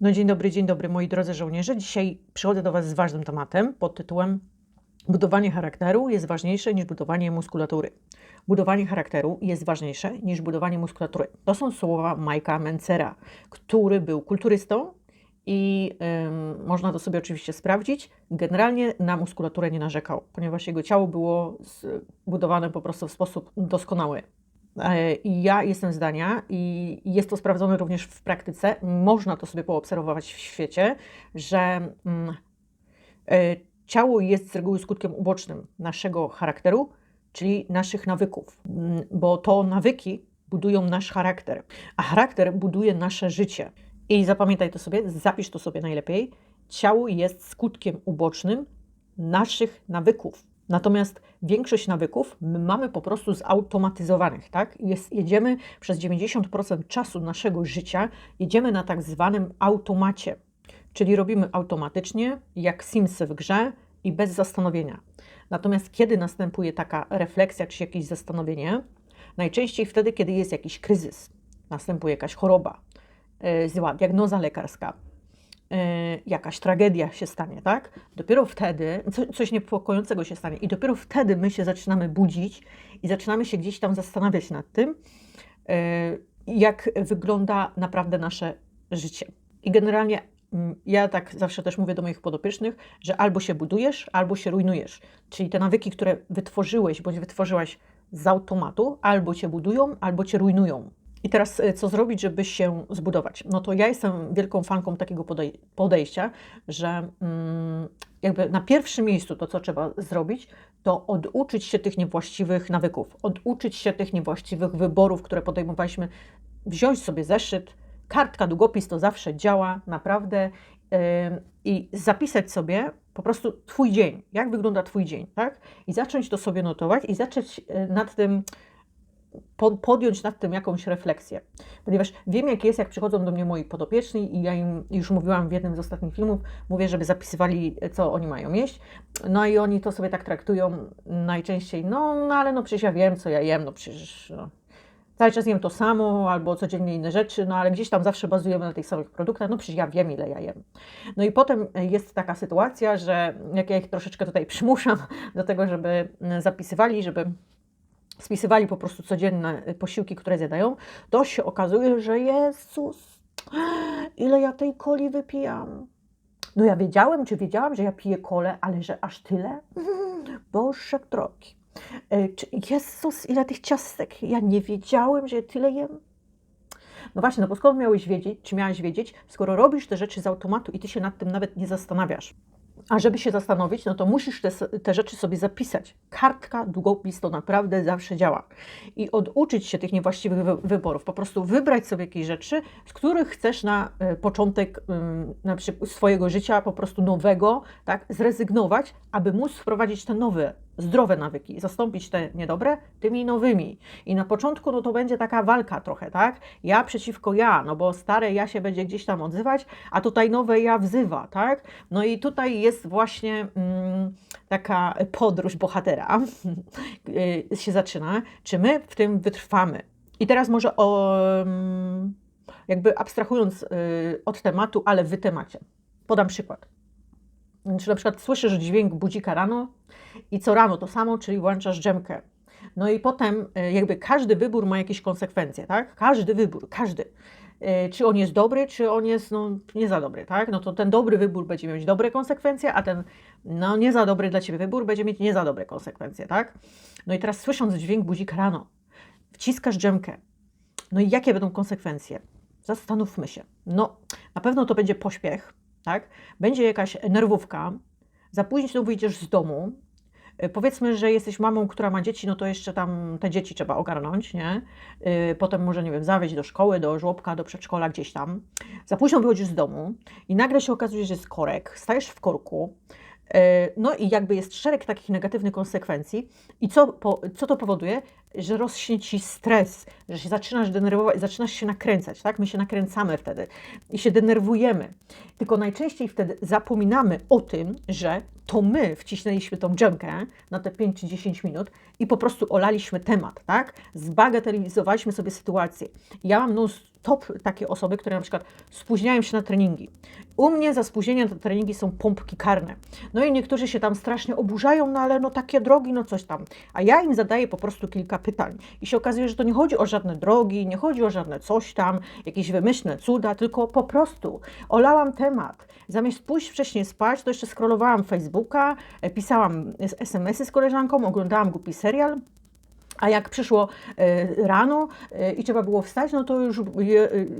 No dzień dobry, dzień dobry moi drodzy żołnierze. Dzisiaj przychodzę do Was z ważnym tematem pod tytułem Budowanie charakteru jest ważniejsze niż budowanie muskulatury. Budowanie charakteru jest ważniejsze niż budowanie muskulatury. To są słowa Majka Mencera, który był kulturystą i ym, można to sobie oczywiście sprawdzić. Generalnie na muskulaturę nie narzekał, ponieważ jego ciało było zbudowane po prostu w sposób doskonały. E, I ja jestem zdania, i jest to sprawdzone również w praktyce, można to sobie poobserwować w świecie, że mm, e, ciało jest z reguły skutkiem ubocznym naszego charakteru, czyli naszych nawyków, Mm, bo to nawyki budują nasz charakter, a charakter buduje nasze życie. I zapamiętaj to sobie, zapisz to sobie najlepiej. Ciało jest skutkiem ubocznym naszych nawyków. Natomiast większość nawyków my mamy po prostu zautomatyzowanych, tak? Jest, jedziemy przez 90% czasu naszego życia, jedziemy na tak zwanym automacie, czyli robimy automatycznie, jak Simsy w grze i bez zastanowienia. Natomiast kiedy następuje taka refleksja czy jakieś zastanowienie? Najczęściej wtedy, kiedy jest jakiś kryzys, następuje jakaś choroba, yy, zła diagnoza lekarska, yy, jakaś tragedia się stanie, tak? Dopiero wtedy, co, coś niepokojącego się stanie, i dopiero wtedy my się zaczynamy budzić i zaczynamy się gdzieś tam zastanawiać nad tym, yy, jak wygląda naprawdę nasze życie. I generalnie mm, ja tak zawsze też mówię do moich podopiecznych, że albo się budujesz, albo się rujnujesz. Czyli te nawyki, które wytworzyłeś bądź wytworzyłaś z automatu, albo cię budują, albo cię rujnują. I teraz y, co zrobić, żeby się zbudować? No to ja jestem wielką fanką takiego podej- podejścia, że mm, jakby na pierwszym miejscu to, co trzeba zrobić, to oduczyć się tych niewłaściwych nawyków, oduczyć się tych niewłaściwych wyborów, które podejmowaliśmy, wziąć sobie zeszyt, kartka, długopis to zawsze działa, naprawdę, yy, i zapisać sobie po prostu Twój dzień, jak wygląda Twój dzień, tak? I zacząć to sobie notować i zacząć yy, nad tym podjąć nad tym jakąś refleksję. Ponieważ wiem, jak jest, jak przychodzą do mnie moi podopieczni i ja im już mówiłam w jednym z ostatnich filmów, mówię, żeby zapisywali, co oni mają jeść. No i oni to sobie tak traktują najczęściej, no, no ale no przecież ja wiem, co ja jem, no przecież no, cały czas jem to samo, albo codziennie inne rzeczy, no ale gdzieś tam zawsze bazujemy na tych samych produktach, no przecież ja wiem, ile ja jem. No i potem jest taka sytuacja, że jak ja ich troszeczkę tutaj przymuszam do tego, żeby zapisywali, żeby spisywali po prostu codzienne y, posiłki, które zjadają, to się okazuje, że Jezus, ile ja tej coli wypijam. No ja wiedziałem, czy wiedziałam, że ja piję kolę, ale że aż tyle? Boże drogi. Czy- Jezus, ile tych ciastek. Ja nie wiedziałem, że tyle jem. No właśnie, no bo skąd miałeś wiedzieć, czy miałaś wiedzieć, skoro robisz te rzeczy z automatu i ty się nad tym nawet nie zastanawiasz. A żeby się zastanowić, no to musisz te, te rzeczy sobie zapisać. Kartka, długopis to naprawdę zawsze działa. I oduczyć się tych niewłaściwych wy wyborów. Po prostu wybrać sobie jakieś rzeczy, z których chcesz na y, początek na przykład swojego życia po prostu nowego, tak, zrezygnować, aby móc wprowadzić te nowe, zdrowe nawyki, zastąpić te niedobre tymi nowymi. I na początku no to będzie taka walka trochę, tak? Ja przeciwko ja, no bo stare ja się będzie gdzieś tam odzywać, a tutaj nowe ja wzywa, tak? No i tutaj jest właśnie mm, taka podróż bohatera y, się zaczyna, czy my w tym wytrwamy. I teraz może o, mm, jakby abstrahując y, od tematu, ale w temacie. Podam przykład. Czy na przykład słyszysz dźwięk budzika rano i co rano to samo, czyli włączasz dżemkę. No i potem y, jakby każdy wybór ma jakieś konsekwencje, tak? Każdy wybór, każdy. Y, Czy on jest dobry, czy on jest no, nie za dobry, tak? No to ten dobry wybór będzie mieć dobre konsekwencje, a ten no, nie za dobry dla Ciebie wybór będzie mieć nie za dobre konsekwencje, tak? No i teraz słysząc dźwięk budzika rano, wciskasz dżemkę. No i jakie będą konsekwencje? Zastanówmy się. No, na pewno to będzie pośpiech, tak? Będzie jakaś nerwówka, za późno wyjdziesz z domu. Y, Powiedzmy, że jesteś mamą, która ma dzieci, no to jeszcze tam te dzieci trzeba ogarnąć, nie? Y, Potem może, nie wiem, zawieźć do szkoły, do żłobka, do przedszkola, gdzieś tam. Za późno wychodzisz z domu i nagle się okazuje, że jest korek, stajesz w korku, no i jakby jest szereg takich negatywnych konsekwencji. I co, po, co to powoduje? Że rośnie ci stres, że się zaczynasz denerwować, zaczynasz się nakręcać, tak? My się nakręcamy wtedy i się denerwujemy. Tylko najczęściej wtedy zapominamy o tym, że to my wcisnęliśmy tą dżemkę na te 5 czy 10 minut i po prostu olaliśmy temat, tak? Zbagatelizowaliśmy sobie sytuację. Ja mam mnóstwo top takie osoby, które na przykład spóźniają się na treningi. U mnie za spóźnienia na treningi są pompki karne. No i niektórzy się tam strasznie oburzają, no ale no takie drogi, no coś tam. A ja im zadaję po prostu kilka pytań. I się okazuje, że to nie chodzi o żadne drogi, nie chodzi o żadne coś tam, jakieś wymyślne cuda, tylko po prostu olałam temat. Zamiast pójść wcześniej spać, to jeszcze scrollowałam Facebooka, e, pisałam SMS-y z koleżanką, oglądałam głupi serial. A jak przyszło e, rano e, i trzeba było wstać, no to już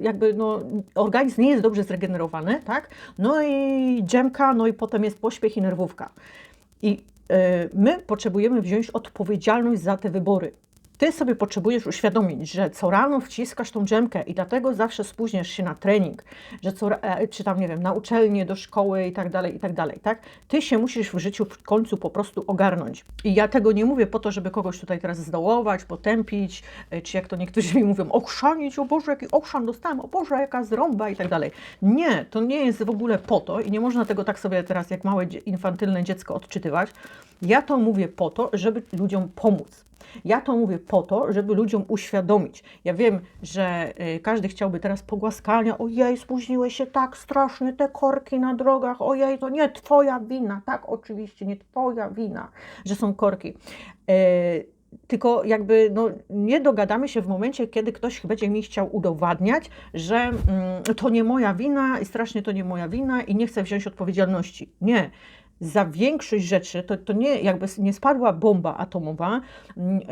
jakby no, organizm nie jest dobrze zregenerowany, tak? No i dżemka, no i potem jest pośpiech i nerwówka. I my potrzebujemy wziąć odpowiedzialność za te wybory. Ty sobie potrzebujesz uświadomić, że co rano wciskasz tą dżemkę i dlatego zawsze spóźniasz się na trening, że co, e, czy tam, nie wiem, na uczelnię, do szkoły i tak dalej, i tak dalej, tak? Ty się musisz w życiu w końcu po prostu ogarnąć. I ja tego nie mówię po to, żeby kogoś tutaj teraz zdołować, potępić, e, czy jak to niektórzy mi mówią, ochrzanić, o Boże, jaki ochrzan dostałem, o Boże, jaka zrąba i tak dalej. Nie, to nie jest w ogóle po to i nie można tego tak sobie teraz jak małe infantylne dziecko odczytywać. Ja to mówię po to, żeby ludziom pomóc. Ja to mówię po to, żeby ludziom uświadomić. Ja wiem, że y, każdy chciałby teraz pogłaskania. Ojej, spóźniłeś się tak strasznie, te korki na drogach. Ojej, to nie twoja wina. Tak, oczywiście, nie twoja wina, że są korki. Y, tylko jakby no, nie dogadamy się w momencie, kiedy ktoś będzie mi chciał udowadniać, że mm, to nie moja wina i strasznie to nie moja wina i nie chcę wziąć odpowiedzialności. Nie za większość rzeczy, to, to nie, jakby nie spadła bomba atomowa,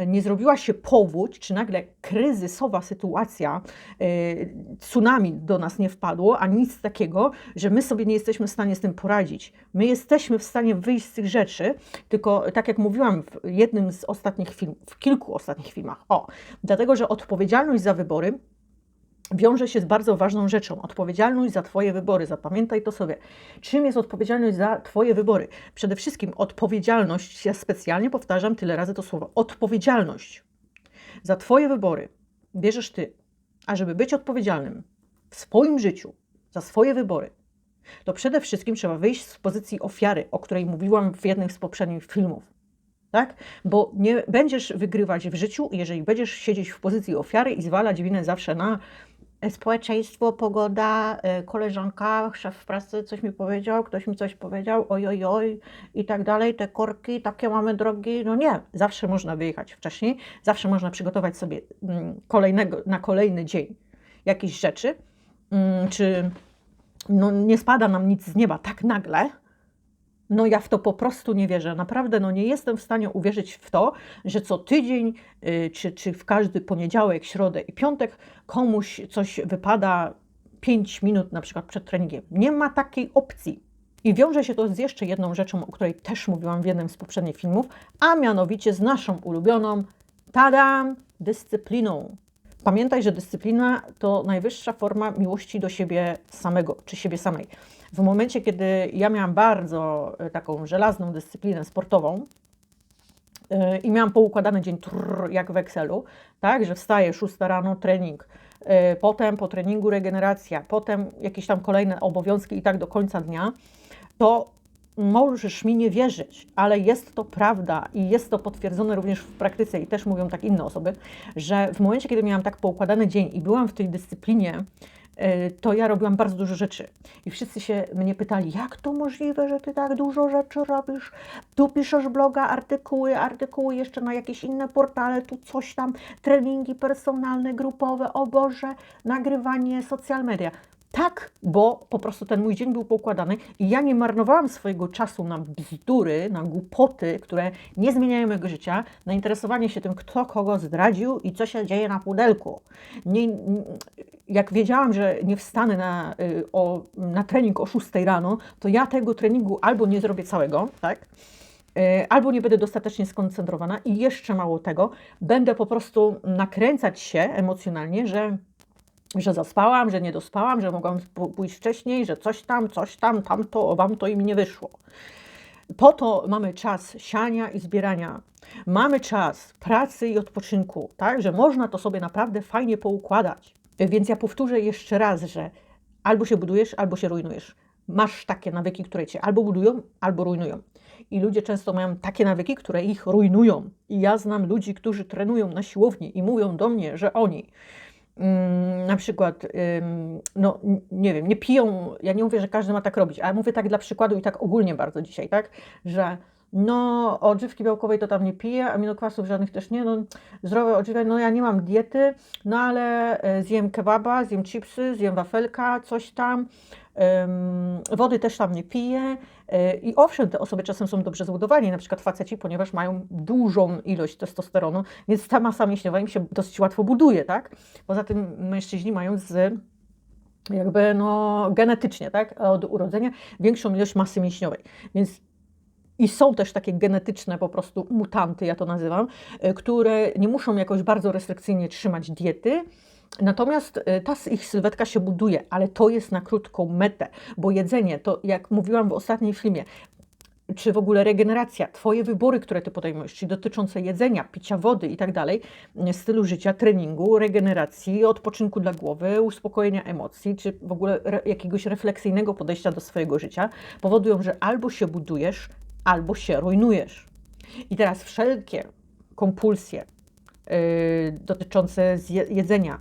nie zrobiła się powódź, czy nagle kryzysowa sytuacja, y, tsunami do nas nie wpadło, a nic takiego, że my sobie nie jesteśmy w stanie z tym poradzić. My jesteśmy w stanie wyjść z tych rzeczy, tylko tak jak mówiłam w jednym z ostatnich filmów, w kilku ostatnich filmach, o, dlatego, że odpowiedzialność za wybory wiąże się z bardzo ważną rzeczą odpowiedzialność za Twoje wybory. Zapamiętaj to sobie. Czym jest odpowiedzialność za Twoje wybory? Przede wszystkim odpowiedzialność, ja specjalnie powtarzam tyle razy to słowo odpowiedzialność za Twoje wybory bierzesz Ty. A żeby być odpowiedzialnym w swoim życiu za swoje wybory, to przede wszystkim trzeba wyjść z pozycji ofiary, o której mówiłam w jednym z poprzednich filmów. Tak? Bo nie będziesz wygrywać w życiu, jeżeli będziesz siedzieć w pozycji ofiary i zwalać winę zawsze na społeczeństwo, pogoda, e, koleżanka, szef w pracy coś mi powiedział, ktoś mi coś powiedział, oj, oj, oj i tak dalej, te korki, takie mamy drogi. No nie, zawsze można wyjechać wcześniej, zawsze można przygotować sobie mm, kolejnego, na kolejny dzień jakieś rzeczy, mm, czy no, nie spada nam nic z nieba tak nagle, no ja w to po prostu nie wierzę. Naprawdę no nie jestem w stanie uwierzyć w to, że co tydzień, yy, czy, czy w każdy poniedziałek, środę i piątek komuś coś wypada 5 minut na przykład przed treningiem. Nie ma takiej opcji. I wiąże się to z jeszcze jedną rzeczą, o której też mówiłam w jednym z poprzednich filmów, a mianowicie z naszą ulubioną, tadam, dyscypliną. Pamiętaj, że dyscyplina to najwyższa forma miłości do siebie samego, czy siebie samej. W momencie, kiedy ja miałam bardzo e, taką żelazną dyscyplinę sportową yy, i miałam poukładany dzień trrr, jak w Excelu, tak, że wstaję 6 rano, trening, yy, potem po treningu regeneracja, potem jakieś tam kolejne obowiązki i tak do końca dnia, to możesz mi nie wierzyć, ale jest to prawda i jest to potwierdzone również w praktyce i też mówią tak inne osoby, że w momencie, kiedy miałam tak poukładany dzień i byłam w tej dyscyplinie, e, to ja robiłam bardzo dużo rzeczy. I wszyscy się mnie pytali, jak to możliwe, że ty tak dużo rzeczy robisz? Tu piszesz bloga, artykuły, artykuły jeszcze na jakieś inne portale, tu coś tam, treningi personalne, grupowe, o Boże, nagrywanie, social media. Tak, bo po prostu ten mój dzień był poukładany i ja nie marnowałam swojego czasu na bzdury, na głupoty, które nie zmieniają mojego życia, na interesowanie się tym, kto kogo zdradził i co się dzieje na pudelku. Nie, jak wiedziałam, że nie wstanę na, y, o, na trening o 6 rano, to ja tego treningu albo nie zrobię całego, tak? Y, albo nie będę dostatecznie skoncentrowana i jeszcze mało tego, będę po prostu nakręcać się emocjonalnie, że że zaspałam, że nie dospałam, że mogłam pójść wcześniej, że coś tam, coś tam, tamto, wam to im nie wyszło. Po to mamy czas siania i zbierania. Mamy czas pracy i odpoczynku, tak, że można to sobie naprawdę fajnie poukładać. Więc ja powtórzę jeszcze raz, że albo się budujesz, albo się rujnujesz. Masz takie nawyki, które cię albo budują, albo rujnują. I ludzie często mają takie nawyki, które ich rujnują. I ja znam ludzi, którzy trenują na siłowni i mówią do mnie, że oni na przykład, no nie wiem, nie piją, ja nie mówię, że każdy ma tak robić, ale mówię tak dla przykładu i tak ogólnie bardzo dzisiaj, tak, że no odżywki białkowej to tam nie piję, aminokwasów żadnych też nie, no zdrowe odżywianie, no ja nie mam diety, no ale e, zjem kebaba, zjem chipsy, zjem wafelka, coś tam, wody też tam nie piję. E, i owszem, te osoby czasem są dobrze zbudowani, na przykład faceci, ponieważ mają dużą ilość testosteronu, więc ta masa mięśniowa im się dosyć łatwo buduje, tak? Poza tym mężczyźni mają z jakby no genetycznie, tak, od urodzenia większą ilość masy mięśniowej, więc i są też takie genetyczne po prostu mutanty, ja to nazywam, y, które nie muszą jakoś bardzo restrykcyjnie trzymać diety, Natomiast y, ta ich sylwetka się buduje, ale to jest na krótką metę, bo jedzenie, to jak mówiłam w ostatnim filmie, czy w ogóle regeneracja, Twoje wybory, które Ty podejmujesz, czyli dotyczące jedzenia, picia wody i tak dalej, y, stylu życia, treningu, regeneracji, odpoczynku dla głowy, uspokojenia emocji, czy w ogóle re, jakiegoś refleksyjnego podejścia do swojego życia, powodują, że albo się budujesz, albo się rujnujesz. I teraz wszelkie kompulsje y, dotyczące jedzenia,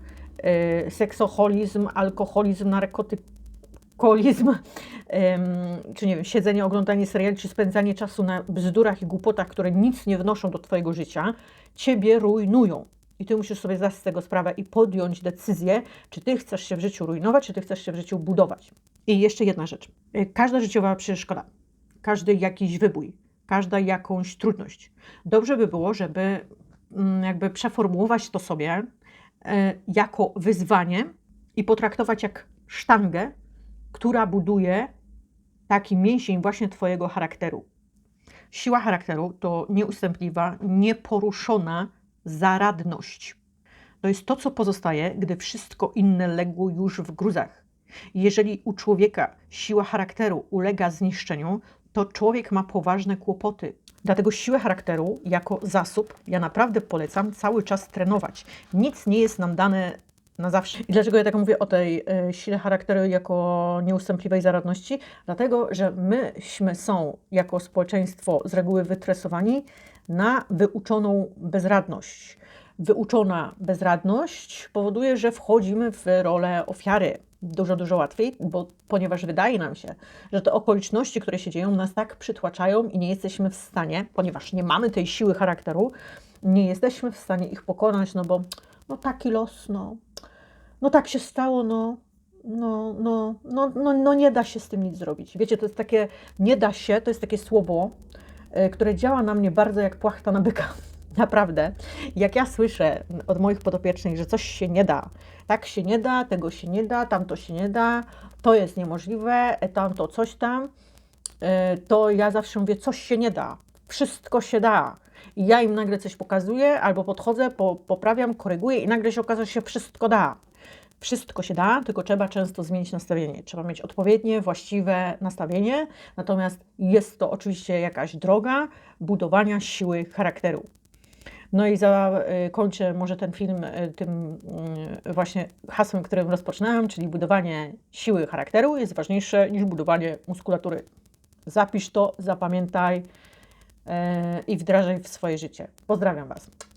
y, seksoholizm, alkoholizm, narkotykolizm, czy nie wiem, siedzenie, oglądanie seriali, czy spędzanie czasu na bzdurach i głupotach, które nic nie wnoszą do Twojego życia, Ciebie rujnują. I Ty musisz sobie zdać z tego sprawę i podjąć decyzję, czy Ty chcesz się w życiu rujnować, czy Ty chcesz się w życiu budować. I jeszcze jedna rzecz. Y, Każda życiowa przeszkoda, każdy jakiś wybój, każda jakąś trudność. Dobrze by było, żeby mm, jakby przeformułować to sobie e, jako wyzwanie i potraktować jak sztangę, która buduje taki mięsień właśnie Twojego charakteru. Siła charakteru to nieustępliwa, nieporuszona zaradność. To jest to, co pozostaje, gdy wszystko inne legło już w gruzach. Jeżeli u człowieka siła charakteru ulega zniszczeniu, to człowiek ma poważne kłopoty. Dlatego siłę charakteru jako zasób ja naprawdę polecam cały czas trenować. Nic nie jest nam dane na zawsze. I dlaczego ja tak mówię o tej e, sile charakteru jako nieustępliwej zaradności? Dlatego, że myśmy są jako społeczeństwo z reguły wytresowani na wyuczoną bezradność. Wyuczona bezradność powoduje, że wchodzimy w rolę ofiary dużo, dużo łatwiej, bo ponieważ wydaje nam się, że te okoliczności, które się dzieją, nas tak przytłaczają i nie jesteśmy w stanie, ponieważ nie mamy tej siły charakteru, nie jesteśmy w stanie ich pokonać, no bo no taki los, no, no tak się stało, no, no, no, no, no, no nie da się z tym nic zrobić. Wiecie, to jest takie, nie da się, to jest takie słowo, e, które działa na mnie bardzo jak płachta na byka. Naprawdę. Jak ja słyszę od moich podopiecznych, że coś się nie da, tak się nie da, tego się nie da, tamto się nie da, to jest niemożliwe, tamto coś tam, e, to ja zawsze mówię, coś się nie da, wszystko się da. I ja im nagle coś pokazuję, albo podchodzę, po, poprawiam, koryguję i nagle się okazuje, że się wszystko da. Wszystko się da, tylko trzeba często zmienić nastawienie. Trzeba mieć odpowiednie, właściwe nastawienie, natomiast jest to oczywiście jakaś droga budowania siły charakteru. No i zakończę może ten film y, tym y, właśnie hasłem, którym rozpoczynałam, czyli budowanie siły charakteru jest ważniejsze niż budowanie muskulatury. Zapisz to, zapamiętaj y, i wdrażaj w swoje życie. Pozdrawiam Was.